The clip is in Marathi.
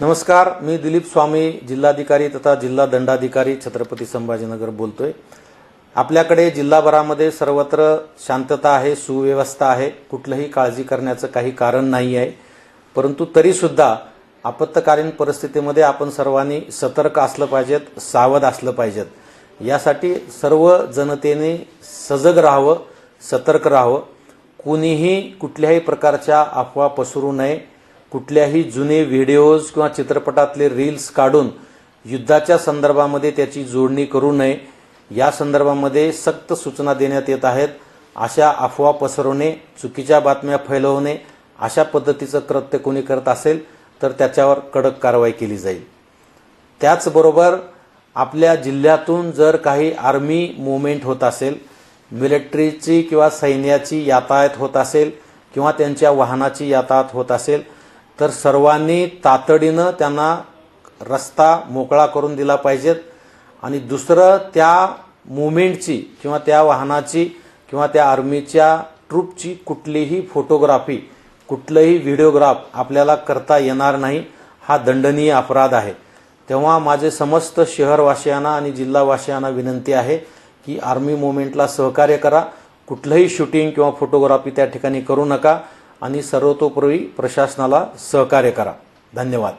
नमस्कार मी दिलीप स्वामी जिल्हाधिकारी तथा जिल्हा दंडाधिकारी छत्रपती संभाजीनगर बोलतोय. आपल्याकडे जिल्हाभरामध्ये सर्वत्र शांतता आहे सुव्यवस्था आहे. कुठलंही काळजी करण्याचं काही कारण नाही आहे. परंतु तरीसुद्धा आपत्कालीन परिस्थितीमध्ये आपण सर्वांनी सतर्क असलं पाहिजेत सावध असलं पाहिजेत. यासाठी सर्व जनतेने सजग राहावं सतर्क राहावं. कुणीही कुठल्याही प्रकारच्या अफवा पसरू नये. कुठल्याही जुने व्हिडिओज किंवा चित्रपटातले रील्स काढून युद्धाच्या संदर्भामध्ये त्याची जोडणी करू नये. या संदर्भामध्ये सक्त सूचना देण्यात येत आहेत. अशा अफवा पसरवणे चुकीच्या बातम्या फैलवणे अशा पद्धतीचं कृत्य कोणी करत असेल तर त्याच्यावर कडक कारवाई केली जाईल. त्याचबरोबर आपल्या जिल्ह्यातून जर काही आर्मी मुवमेंट होत असेल मिलिटरीची किंवा सैन्याची यातायात होत असेल किंवा त्यांच्या वाहनाची यातायात होत असेल तर सर्वांनी तातडीनं त्यांना रस्ता मोकळा करून दिला पाहिजेत आणि दुसरं त्या मुवमेंटची किंवा त्या वाहनाची किंवा त्या आर्मीच्या ट्रूपची कुठलीही फोटोग्राफी कुठलंही व्हिडिओग्राफ आपल्याला करता येणार नाही हा दंडनीय अपराध आहे. तेव्हा माझे समस्त शहरवासियांना आणि जिल्हावासियांना विनंती आहे की आर्मी मुवमेंटला सहकार्य करा. कुठलंही शूटिंग किंवा फोटोग्राफी त्या ठिकाणी करू नका. आणि सर्वतोपरी प्रशासनाला सहकार्य करा. धन्यवाद.